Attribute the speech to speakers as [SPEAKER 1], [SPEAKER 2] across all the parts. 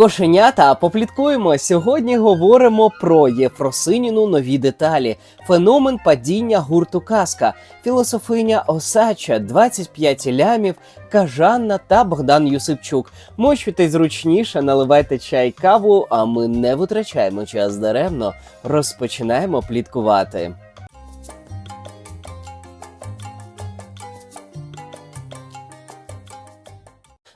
[SPEAKER 1] Кошенята, попліткуємо. Сьогодні говоримо про Єфросиніну нові деталі, феномен падіння гурту Казка, філософиня Осача, 25 лямів, Кажанна та Богдан Юсипчук. Мочуйте зручніше, наливайте чай, каву, а ми не витрачаємо час даремно. Розпочинаємо пліткувати.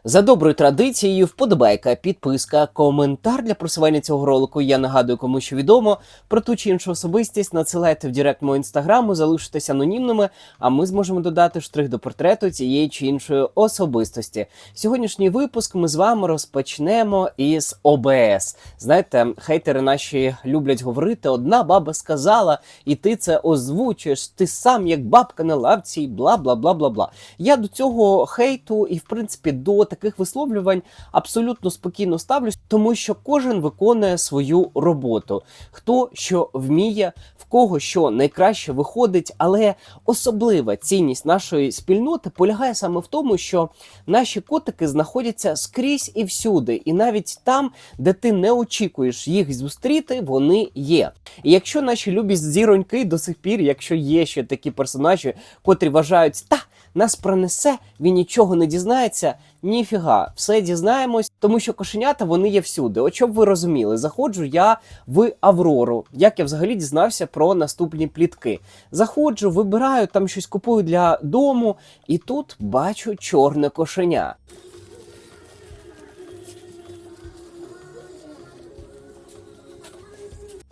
[SPEAKER 1] За доброю традицією, вподобайка, підписка, коментар для просування цього ролику. Я нагадую, кому що відомо про ту чи іншу особистість. Надсилайте в директ мого інстаграму, залишитесь анонімними, а ми зможемо додати штрих до портрету цієї чи іншої особистості. Сьогоднішній випуск ми з вами розпочнемо із ОБС. Знаєте, хейтери наші люблять говорити: одна баба сказала, і ти це озвучуєш. Ти сам як бабка на лавці, бла бла бла бла бла. Я до цього хейту і, в принципі, до таких висловлювань абсолютно спокійно ставлюсь, тому що кожен виконує свою роботу. Хто що вміє, в кого що найкраще виходить, але особлива цінність нашої спільноти полягає саме в тому, що наші котики знаходяться скрізь і всюди, і навіть там, де ти не очікуєш їх зустріти, вони є. І якщо наші любі зіроньки до сих пір, якщо є ще такі персонажі, котрі вважають, та нас пронесе, він нічого не дізнається. Ніфіга, все дізнаємось, тому що кошенята вони є всюди. От щоб ви розуміли, заходжу я в Аврору. Як я взагалі дізнався про наступні плітки. Заходжу, вибираю там щось купую для дому, і тут бачу чорне кошеня.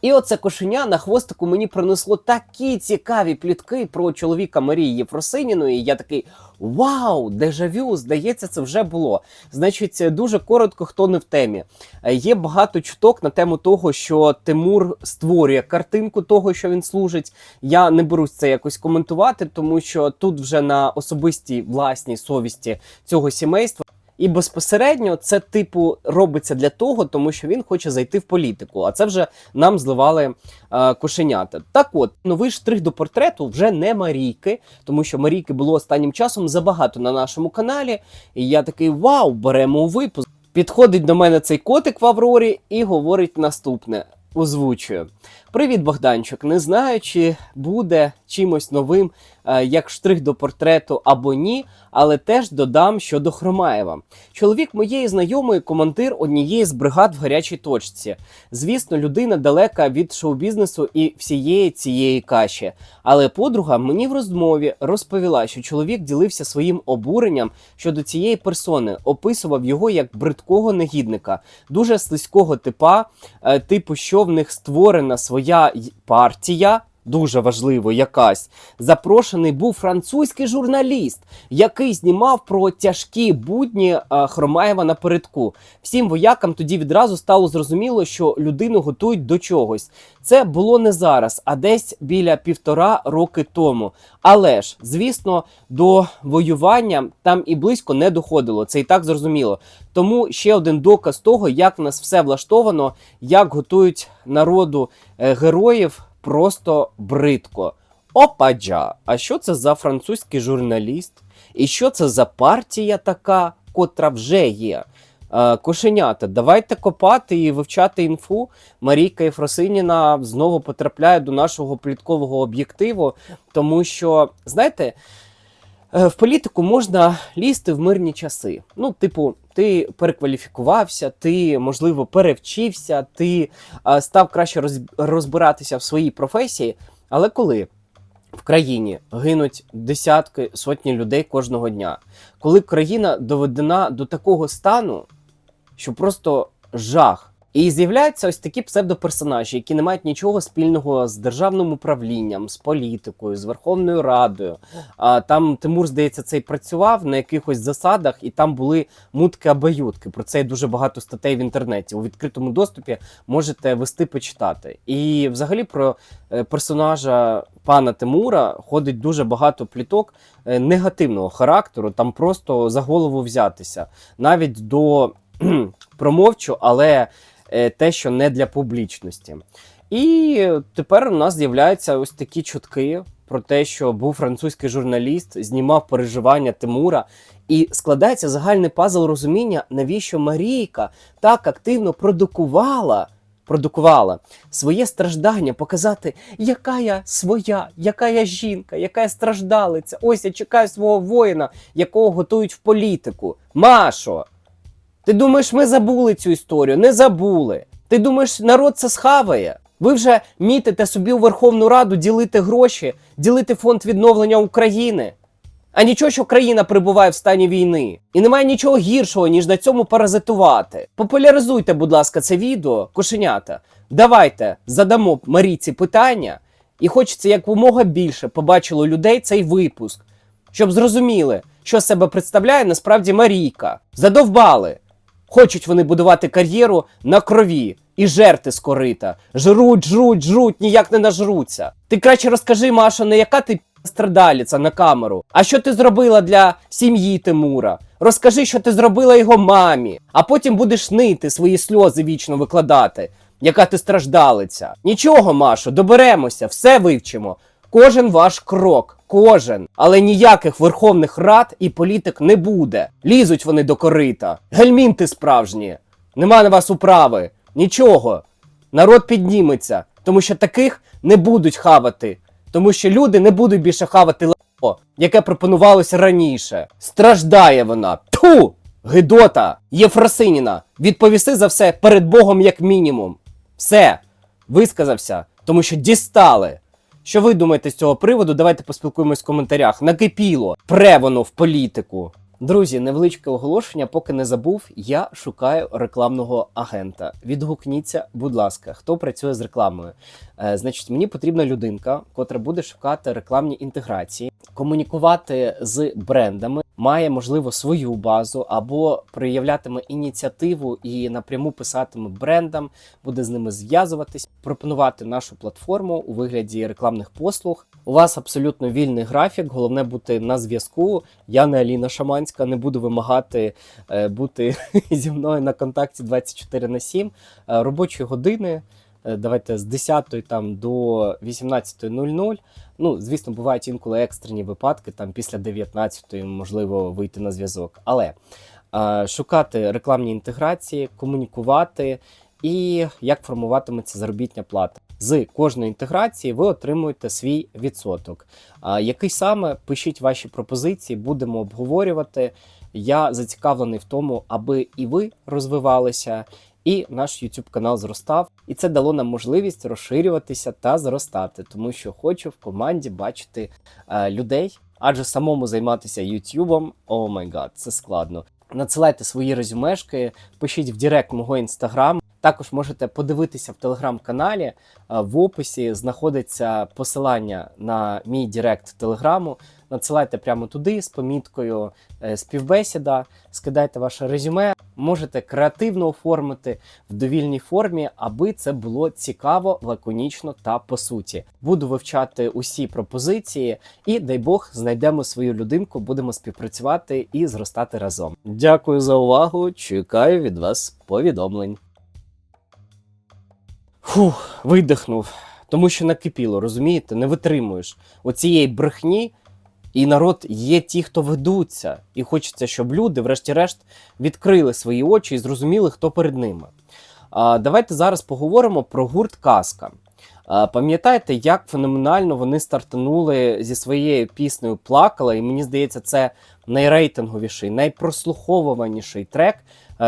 [SPEAKER 1] І оце кошеня на хвостику мені принесло такі цікаві плітки про чоловіка Марії Єфросиніної. Я такий вау, дежавю, здається, це вже було. Значить, дуже коротко, хто не в темі. Є багато чуток на тему того, що Тимур створює картинку того, що він служить. Я не берусь це якось коментувати, тому що тут вже на особистій власній совісті цього сімейства. І безпосередньо це типу робиться для того, тому що він хоче зайти в політику. А це вже нам зливали е, кошенята. Так от, новий штрих до портрету вже не Марійки, тому що Марійки було останнім часом забагато на нашому каналі. І я такий вау, беремо у випуск. Підходить до мене цей котик в Аврорі і говорить наступне. Озвучую. Привіт, Богданчик. Не знаю, чи буде чимось новим, е, як штрих до портрету або ні, але теж додам щодо Хромаєва. Чоловік моєї знайомої командир однієї з бригад в гарячій точці. Звісно, людина далека від шоу-бізнесу і всієї цієї каші. Але подруга мені в розмові розповіла, що чоловік ділився своїм обуренням щодо цієї персони, описував його як бридкого негідника, дуже слизького типа, е, типу, що в них створена своя й- партія. Дуже важливо, якась запрошений був французький журналіст, який знімав про тяжкі будні а, Хромаєва напередку. Всім воякам тоді відразу стало зрозуміло, що людину готують до чогось. Це було не зараз, а десь біля півтора роки тому. Але ж, звісно, до воювання там і близько не доходило. Це і так зрозуміло. Тому ще один доказ того, як в нас все влаштовано, як готують народу е, героїв просто бридко. Опаджа! А що це за французький журналіст? І що це за партія така, котра вже є? Е, Кошенята, давайте копати і вивчати інфу. Марійка Єфросиніна знову потрапляє до нашого пліткового об'єктиву, тому що, знаєте, в політику можна лізти в мирні часи. Ну, типу, ти перекваліфікувався, ти, можливо, перевчився, ти е, став краще роз- розбиратися в своїй професії. Але коли в країні гинуть десятки сотні людей кожного дня, коли країна доведена до такого стану, що просто жах. І з'являються ось такі псевдоперсонажі, які не мають нічого спільного з державним управлінням, з політикою, з Верховною Радою. А там Тимур, здається, цей працював на якихось засадах, і там були мутки-абаютки. Про це є дуже багато статей в інтернеті. У відкритому доступі можете вести почитати. І взагалі про е, персонажа пана Тимура ходить дуже багато пліток е, негативного характеру. Там просто за голову взятися, навіть до промовчу, але те, що не для публічності. І тепер у нас з'являються ось такі чутки про те, що був французький журналіст, знімав переживання Тимура, і складається загальний пазл розуміння, навіщо Марійка так активно продукувала. Продукувала своє страждання, показати, яка я своя, яка я жінка, яка я страждалиця. Ось я чекаю свого воїна, якого готують в політику. Машо, ти думаєш, ми забули цю історію? Не забули. Ти думаєш, народ це схаває? Ви вже мітите собі у Верховну Раду ділити гроші, ділити фонд відновлення України. А нічого, що країна перебуває в стані війни. І немає нічого гіршого, ніж на цьому паразитувати. Популяризуйте, будь ласка, це відео, кошенята. Давайте задамо Марійці питання, і хочеться якомога більше побачило людей цей випуск, щоб зрозуміли, що себе представляє насправді Марійка. Задовбали. Хочуть вони будувати кар'єру на крові і жерти з корита. Жруть, жруть, жруть, ніяк не нажруться. Ти краще розкажи, Маша, не яка ти страдаліця на камеру, а що ти зробила для сім'ї Тимура? Розкажи, що ти зробила його мамі, а потім будеш нити свої сльози вічно викладати, яка ти страждалиця. Нічого, Машо, доберемося, все вивчимо. Кожен ваш крок, кожен, але ніяких верховних рад і політик не буде. Лізуть вони до корита. Гельмінти справжні. Нема на вас управи. Нічого. Народ підніметься, тому що таких не будуть хавати. Тому що люди не будуть більше хавати лапо, яке пропонувалося раніше. Страждає вона. Ту! Гидота! Єфросиніна! Відповіси за все перед Богом як мінімум. Все, висказався, тому що дістали. Що ви думаєте з цього приводу? Давайте поспілкуємось в коментарях. Накипіло, пре воно в політику. Друзі, невеличке оголошення, поки не забув, я шукаю рекламного агента. Відгукніться, будь ласка, хто працює з рекламою. Е, значить, мені потрібна людинка, котра буде шукати рекламні інтеграції, комунікувати з брендами, має можливо свою базу або проявлятиме ініціативу і напряму писатиме брендам, буде з ними зв'язуватись, пропонувати нашу платформу у вигляді рекламних послуг. У вас абсолютно вільний графік, головне бути на зв'язку. Я не Аліна Шаманська, не буду вимагати е, бути зі мною на контакті 24 на 7. Е, робочі години. Е, Давайте з 10 там до 18.00. Ну, звісно, бувають інколи екстрені випадки, там після 19 можливо вийти на зв'язок. Але е, шукати рекламні інтеграції, комунікувати і як формуватиметься заробітня плата. З кожної інтеграції ви отримуєте свій відсоток. А який саме пишіть ваші пропозиції, будемо обговорювати. Я зацікавлений в тому, аби і ви розвивалися, і наш YouTube канал зростав. І це дало нам можливість розширюватися та зростати, тому що хочу в команді бачити е, людей, адже самому займатися YouTube, о май гад, це складно. Надсилайте свої резюмешки, пишіть в Директ мого інстаграм. Також можете подивитися в телеграм-каналі. Е, В описі знаходиться посилання на мій Директ телеграму. Надсилайте прямо туди з поміткою е, співбесіда, скидайте ваше резюме, можете креативно оформити в довільній формі, аби це було цікаво, лаконічно та по суті. Буду вивчати усі пропозиції, і дай Бог знайдемо свою людинку, будемо співпрацювати і зростати разом. Дякую за увагу. Чекаю від вас повідомлень. Фух, видихнув. Тому що накипіло, розумієте, не витримуєш оцієї брехні, і народ є ті, хто ведуться, і хочеться, щоб люди, врешті-решт, відкрили свої очі і зрозуміли, хто перед ними. А, давайте зараз поговоримо про гурт Казка. Пам'ятаєте, як феноменально вони стартанули зі своєю піснею Плакала, і мені здається, це найрейтинговіший, найпрослуховуваніший трек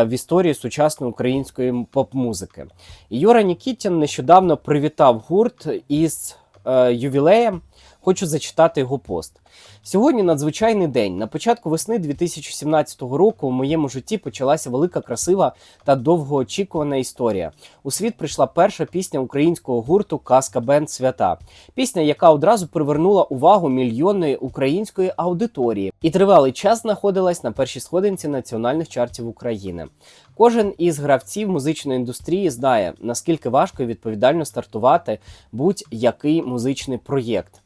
[SPEAKER 1] в історії сучасної української поп-музики. Юра Нікітін нещодавно привітав гурт із е, ювілеєм. Хочу зачитати його пост. Сьогодні надзвичайний день. На початку весни 2017 року у моєму житті почалася велика, красива та довгоочікувана історія. У світ прийшла перша пісня українського гурту Казка Бенд Свята. Пісня, яка одразу привернула увагу мільйонної української аудиторії, і тривалий час знаходилась на першій сходинці національних чартів України. Кожен із гравців музичної індустрії знає, наскільки важко і відповідально стартувати будь-який музичний проєкт.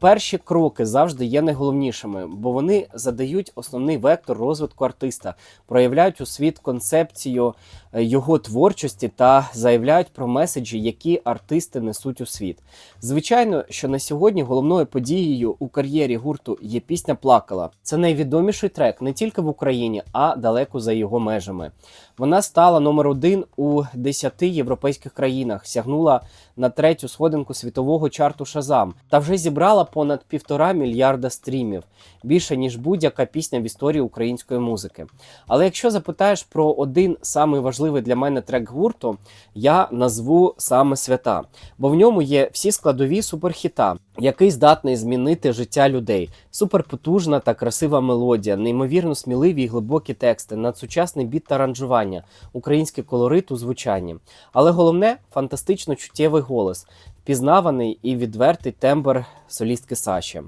[SPEAKER 1] Перші кроки завжди є найголовнішими, бо вони задають основний вектор розвитку артиста, проявляють у світ концепцію е, його творчості та заявляють про меседжі, які артисти несуть у світ. Звичайно, що на сьогодні головною подією у кар'єрі гурту є пісня Плакала. Це найвідоміший трек не тільки в Україні, а далеко за його межами. Вона стала номер один у 10 європейських країнах, сягнула на третю сходинку світового чарту Шазам та вже зібрала понад півтора мільярда стрімів, більше ніж будь-яка пісня в історії української музики. Але якщо запитаєш про один самий важливий для мене трек гурту, я назву саме свята, бо в ньому є всі складові суперхіта, який здатний змінити життя людей. Суперпотужна та красива мелодія, неймовірно сміливі і глибокі тексти, надсучасний біт та аранжування, український колорит у звучанні. Але головне фантастично чуттєвий голос, впізнаваний і відвертий тембр солістки Саші.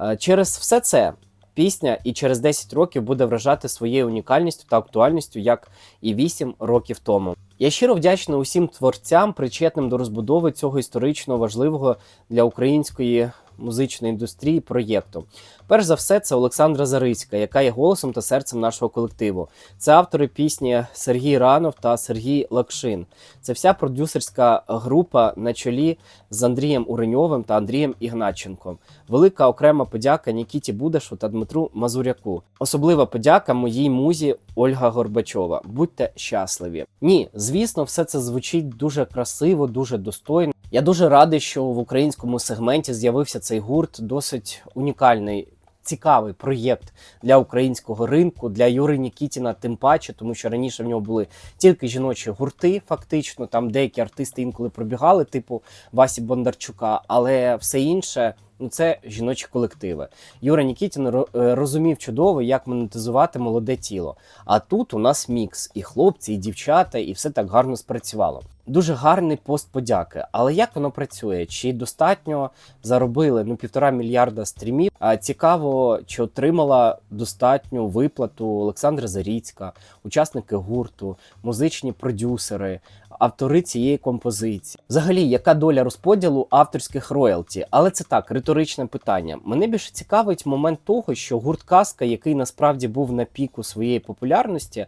[SPEAKER 1] Е, Через все це пісня і через 10 років буде вражати своєю унікальністю та актуальністю, як і 8 років тому. Я щиро вдячний усім творцям, причетним до розбудови цього історично важливого для української музичної індустрії проєкту. Перш за все, це Олександра Зарицька, яка є голосом та серцем нашого колективу. Це автори пісні Сергій Ранов та Сергій Лакшин. Це вся продюсерська група на чолі з Андрієм Уреньовим та Андрієм Ігнатченком. Велика окрема подяка Нікіті Будашу та Дмитру Мазуряку. Особлива подяка моїй музі Ольга Горбачова. Будьте щасливі. Ні, звісно, все це звучить дуже красиво, дуже достойно. Я дуже радий, що в українському сегменті з'явився цей гурт, досить унікальний. Цікавий проєкт для українського ринку, для Юри Нікітіна, тим паче, тому що раніше в нього були тільки жіночі гурти, фактично. Там деякі артисти інколи пробігали, типу Васі Бондарчука, але все інше ну це жіночі колективи. Юра Нікітін е, розумів чудово, як монетизувати молоде тіло. А тут у нас мікс, і хлопці, і дівчата, і все так гарно спрацювало. Дуже гарний пост подяки. Але як воно працює? Чи достатньо заробили ну півтора мільярда стрімів? А цікаво, чи отримала достатню виплату Олександра Заріцька, учасники гурту, музичні продюсери, автори цієї композиції. Взагалі, яка доля розподілу авторських роялті? Але це так, риторичне питання. Мене більше цікавить момент того, що гурт Казка, який насправді був на піку своєї популярності,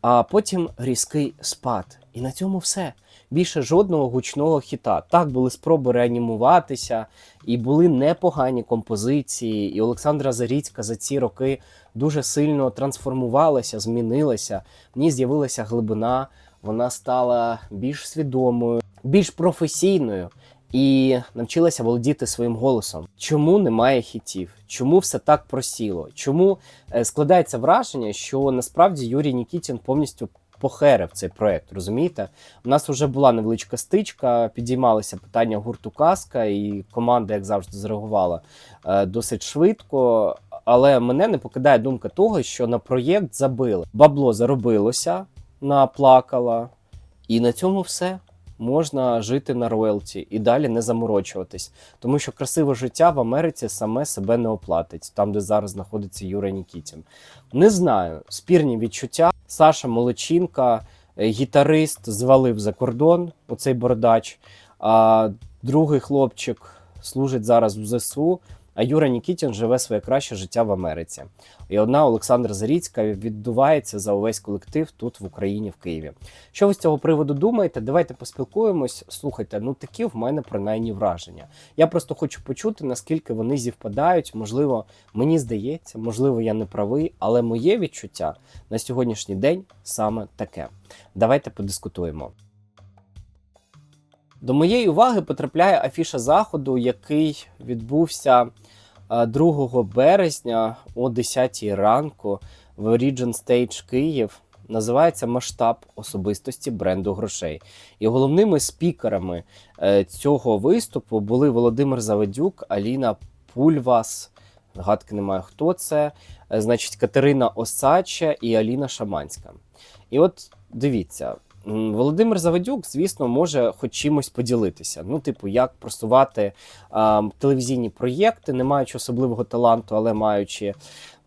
[SPEAKER 1] а потім різкий спад. І на цьому все. Більше жодного гучного хіта. Так були спроби реанімуватися, і були непогані композиції. І Олександра Заріцька за ці роки дуже сильно трансформувалася, змінилася. В ній з'явилася глибина, вона стала більш свідомою, більш професійною. І навчилася володіти своїм голосом. Чому немає хітів? Чому все так просіло? Чому е, складається враження, що насправді Юрій Нікітін повністю похерив цей проект? Розумієте? У нас вже була невеличка стичка, підіймалися питання гурту Казка, і команда, як завжди, зреагувала е, досить швидко. Але мене не покидає думка того, що на проєкт забили. Бабло заробилося, наплакала, і на цьому все можна жити на роялті і далі не заморочуватись. Тому що красиве життя в Америці саме себе не оплатить, там, де зараз знаходиться Юра Нікітін. Не знаю, спірні відчуття. Саша Молодчинка, е, гітарист, звалив за кордон, оцей бородач. А другий хлопчик служить зараз в ЗСУ. А Юра Нікітін живе своє краще життя в Америці. І одна Олександра Заріцька віддувається за увесь колектив тут в Україні, в Києві. Що ви з цього приводу думаєте? Давайте поспілкуємось. Слухайте, ну такі в мене принаймні враження. Я просто хочу почути, наскільки вони зівпадають. Можливо, мені здається, можливо, я не правий, але моє відчуття на сьогоднішній день саме таке. Давайте подискутуємо. До моєї уваги потрапляє афіша заходу, який відбувся е, 2 березня о 10 ранку в Region Stage Київ. Називається масштаб особистості бренду грошей. І головними спікерами е, цього виступу були Володимир Заведюк, Аліна Пульвас. Гадки немає, хто це. е, Значить, Катерина Осача і Аліна Шаманська. І от дивіться, Володимир Заведюк, звісно, може хоч чимось поділитися. Ну, типу, як просувати а, телевізійні проєкти, не маючи особливого таланту, але маючи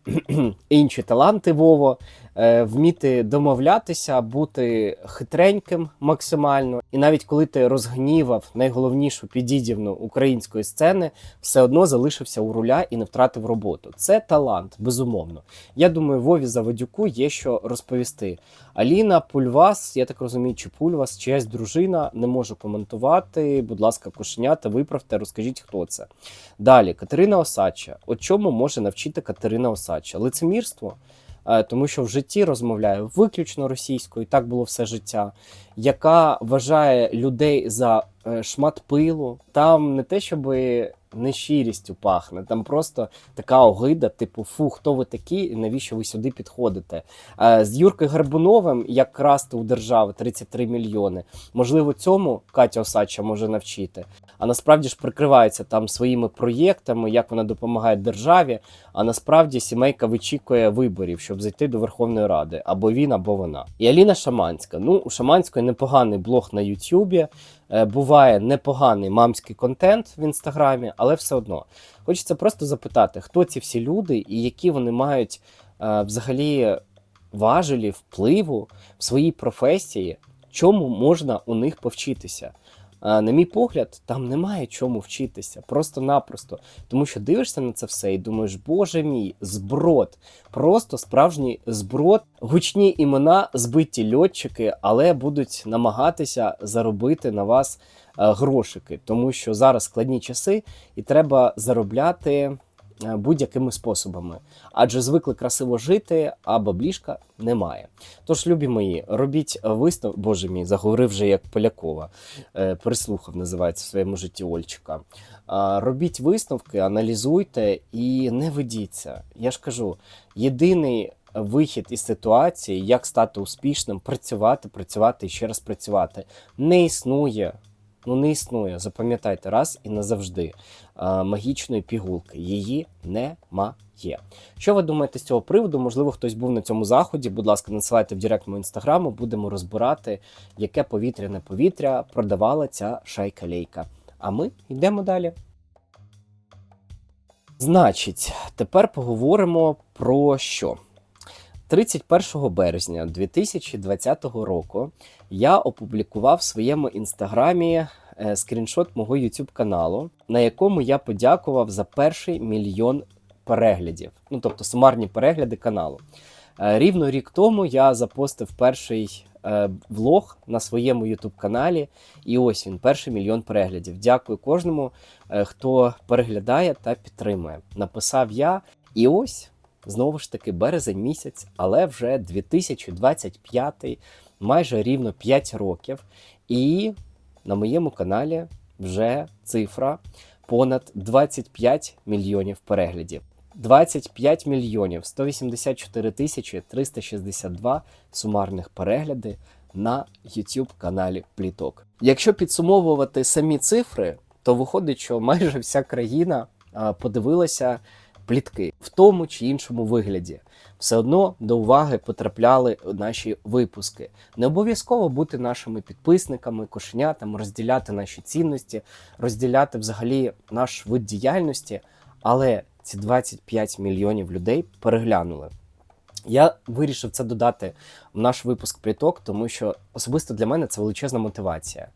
[SPEAKER 1] інші таланти Вово. Е, вміти домовлятися, бути хитреньким максимально. І навіть коли ти розгнівав найголовнішу підідівну української сцени, все одно залишився у руля і не втратив роботу. Це талант, безумовно. Я думаю, Вові Заводюку є що розповісти. Аліна Пульвас, я так розумію, чи Пульвас, чиясь дружина, не можу коментувати. Будь ласка, кошенята, виправте, розкажіть, хто це. Далі, Катерина Осадча. От чому може навчити Катерина Осадча? Лицемірство, тому що в житті розмовляю виключно російською, і так було все життя, яка вважає людей за е, шмат пилу. Там не те, щоб нещирістю пахне, там просто така огида, типу, фу, хто ви такі, навіщо ви сюди підходите? Е, З Юркою Гарбуновим, як красти у держави 33 мільйони. Можливо, цьому Катя Осадча може навчити. А насправді ж прикривається там своїми проєктами, як вона допомагає державі. А насправді сімейка вичікує виборів, щоб зайти до Верховної Ради або він, або вона. І Аліна Шаманська. Ну, у Шаманської непоганий блог на Ютубі. Е, Буває непоганий мамський контент в інстаграмі, але все одно хочеться просто запитати, хто ці всі люди і які вони мають е, взагалі важелі впливу в своїй професії, чому можна у них повчитися. На мій погляд, там немає чому вчитися, просто-напросто. Тому що дивишся на це все і думаєш, боже мій, зброд, просто справжній зброд, гучні імена, збиті льотчики, але будуть намагатися заробити на вас е, грошики, тому що зараз складні часи і треба заробляти будь-якими способами. Адже звикли красиво жити, а баблішка немає. Тож, любі мої, робіть вистав. Боже мій, заговорив вже як Полякова. Е, Прислухав, називається в своєму житті Ольчика. Робіть висновки, аналізуйте і не ведіться. Я ж кажу, єдиний вихід із ситуації, як стати успішним, працювати, працювати і ще раз працювати. Не існує. Ну, не існує, запам'ятайте раз і назавжди. Магічної пігулки. Її немає. Що ви думаєте з цього приводу? Можливо, хтось був на цьому заході. Будь ласка, надсилайте в директ мого інстаграму, будемо розбирати, яке повітряне повітря продавала ця шайка лейка. А ми йдемо далі. Значить, тепер поговоримо про що. 31 березня 2020 року я опублікував в своєму інстаграмі е, скріншот мого YouTube каналу, на якому я подякував за перший мільйон переглядів, ну тобто сумарні перегляди каналу. Е, Рівно рік тому я запостив перший е, влог на своєму YouTube каналі, і ось він, перший мільйон переглядів. Дякую кожному, хто переглядає та підтримує. Написав я, і ось знову ж таки березень місяць, але вже 2025, майже рівно 5 років. І на моєму каналі вже цифра понад 25 мільйонів переглядів. 25 мільйонів 184 тисячі 362 сумарних перегляди на YouTube каналі Пліток. Якщо підсумовувати самі цифри, то виходить, що майже вся країна подивилася плітки в тому чи іншому вигляді. Все одно до уваги потрапляли наші випуски. Не обов'язково бути нашими підписниками, кошенятами, розділяти наші цінності, розділяти взагалі наш вид діяльності, але ці 25 мільйонів людей переглянули. Я вирішив це додати в наш випуск пліток, тому що особисто для мене це величезна мотивація.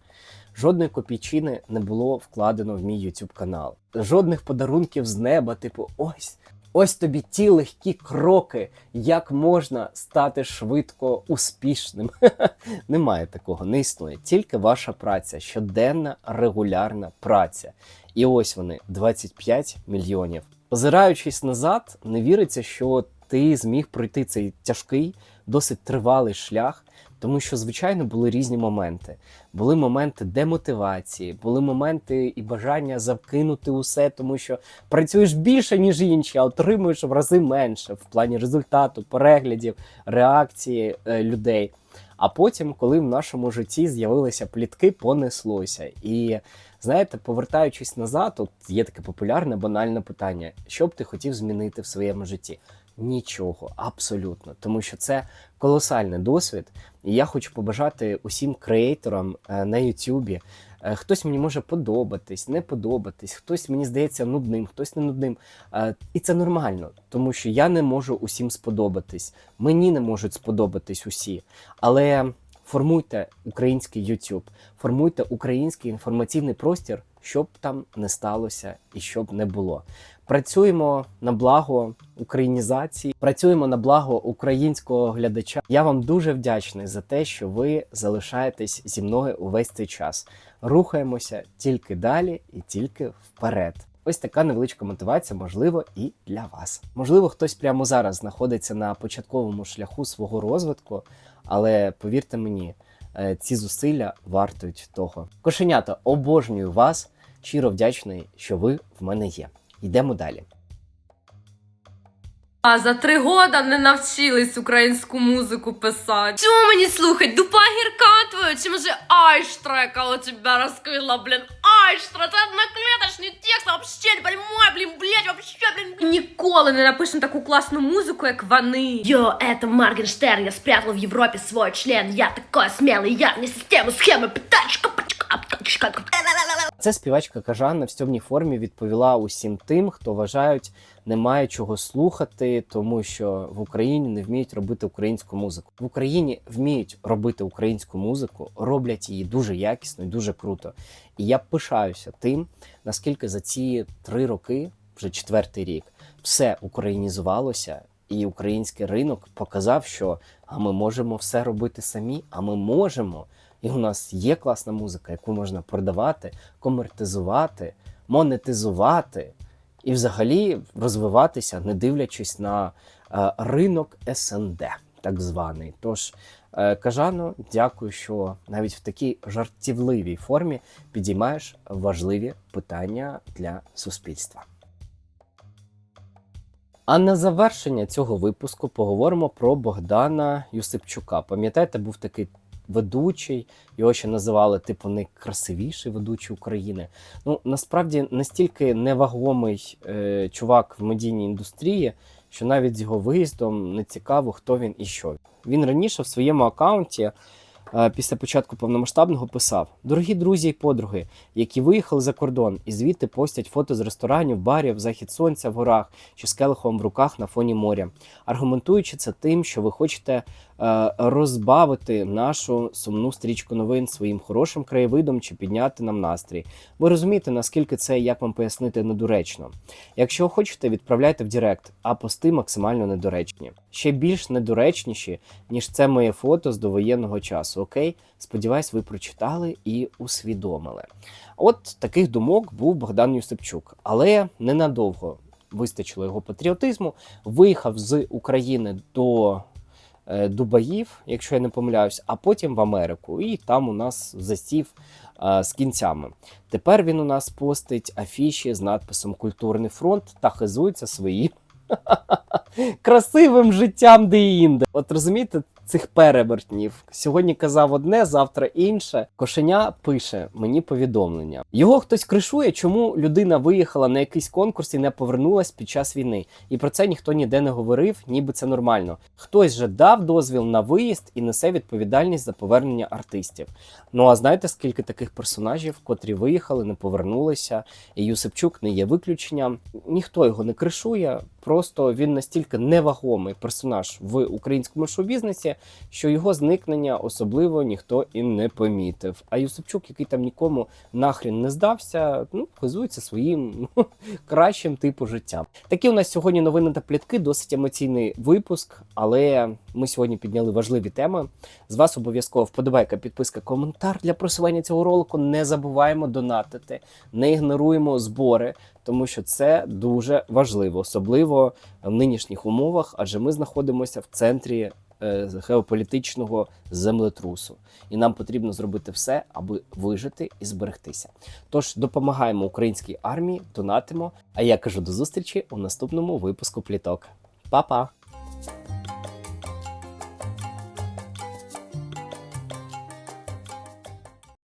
[SPEAKER 1] Жодної копійчини не було вкладено в мій YouTube канал. Жодних подарунків з неба, типу, ось. Ось тобі ті легкі кроки, як можна стати швидко успішним. Немає такого, не існує. Тільки ваша праця, щоденна регулярна праця. І ось вони 25 мільйонів. Озираючись назад, не віриться, що ти зміг пройти цей тяжкий, досить тривалий шлях, тому що, звичайно, були різні моменти. Були моменти демотивації, були моменти і бажання закинути усе, тому що працюєш більше, ніж інші, а отримуєш в рази менше в плані результату, переглядів, реакції е, людей. А потім, коли в нашому житті з'явилися плітки, понеслося. І знаєте, повертаючись назад, от є таке популярне банальне питання: що б ти хотів змінити в своєму житті? Нічого, абсолютно, тому що це колосальний досвід. І я хочу побажати усім креаторам е, на Ютубі, Е, Хтось мені може подобатись, не подобатись, хтось мені здається нудним, хтось не нудним. Е, І це нормально, тому що я не можу усім сподобатись. Мені не можуть сподобатись усі. Але формуйте український YouTube, формуйте український інформаційний простір, щоб там не сталося і щоб не було. Працюємо на благо українізації, працюємо на благо українського глядача. Я вам дуже вдячний за те, що ви залишаєтесь зі мною увесь цей час. Рухаємося тільки далі і тільки вперед. Ось така невеличка мотивація, можливо, і для вас. Можливо, хтось прямо зараз знаходиться на початковому шляху свого розвитку, але повірте мені, е, ці зусилля вартують того. Кошенята, обожнюю вас, щиро вдячний, що ви в мене є. Йдемо далі.
[SPEAKER 2] А за три года не навчились українську музику писати. Чому мені слухать? Дупа гірка твоя? Чи може Айштра, яка у тебе розкрила, блін? Айштра, це одноклеточний текст, вообще не понимаю, блін, блядь, вообще, блін. Ніколи не напишем таку класну музику, як вони.
[SPEAKER 3] Йо, это Моргенштерн, я спрятал в Европе свой член. Я такой смелый, я не систему, схемы, птачка, пачка,
[SPEAKER 1] Це співачка Кажана в стьомній формі відповіла усім тим, хто вважають, немає чого слухати, тому що в Україні не вміють робити українську музику. В Україні вміють робити українську музику, роблять її дуже якісно і дуже круто. І я пишаюся тим, наскільки за ці три роки, вже четвертий рік, все українізувалося, і український ринок показав, що а ми можемо все робити самі, а ми можемо. І у нас є класна музика, яку можна продавати, комертизувати, монетизувати і взагалі розвиватися, не дивлячись на е, ринок СНД, так званий. Тож, е, Кажано, дякую, що навіть в такій жартівливій формі підіймаєш важливі питання для суспільства. А на завершення цього випуску поговоримо про Богдана Юсипчука. Пам'ятаєте, був такий ведучий, його ще називали типу найкрасивіший ведучий України. Ну насправді настільки невагомий е, чувак в медійній індустрії, що навіть з його виїздом не цікаво, хто він і що. Він раніше в своєму аккаунті. е, Після початку повномасштабного писав: Дорогі друзі і подруги, які виїхали за кордон і звідти постять фото з ресторанів, барів, захід сонця в горах чи з келихом в руках на фоні моря, аргументуючи це тим, що ви хочете розбавити нашу сумну стрічку новин своїм хорошим краєвидом чи підняти нам настрій. Ви розумієте, наскільки це, як вам пояснити, недоречно. Якщо хочете, відправляйте в Директ, а пости максимально недоречні. Ще більш недоречніші, ніж це моє фото з довоєнного часу. Окей, сподіваюсь, ви прочитали і усвідомили. От таких думок був Богдан Юсипчук, але ненадовго вистачило його патріотизму. Виїхав з України до е, Дубаїв, якщо я не помиляюсь, а потім в Америку. І там у нас засів а, з кінцями. Тепер він у нас постить афіші з надписом Культурний фронт та хизується своїм красивим життям де інде. От розумієте, цих перевертнів. Сьогодні казав одне, завтра інше. Кошеня пише мені повідомлення. Його хтось кришує, чому людина виїхала на якийсь конкурс і не повернулась під час війни. І про це ніхто ніде не говорив, ніби це нормально. Хтось же дав дозвіл на виїзд і несе відповідальність за повернення артистів. Ну а знаєте, скільки таких персонажів, котрі виїхали, не повернулися, і Юсипчук не є виключенням. Ніхто його не кришує, просто він настільки невагомий персонаж в українському шоу-бізнесі, що його зникнення особливо ніхто і не помітив. А Юсипчук, який там нікому нахрін не здався, ну хизується своїм ну, кращим типу життя. Такі у нас сьогодні новини та плітки, досить емоційний випуск, але ми сьогодні підняли важливі теми. З вас обов'язково вподобайка, підписка, коментар для просування цього ролику. Не забуваємо донатити, не ігноруємо збори, тому що це дуже важливо, особливо в нинішніх умовах, адже ми знаходимося в центрі е, геополітичного землетрусу, і нам потрібно зробити все, аби вижити і зберегтися. Тож допомагаємо українській армії, донатимо. А я кажу до зустрічі у наступному випуску пліток. Па-па!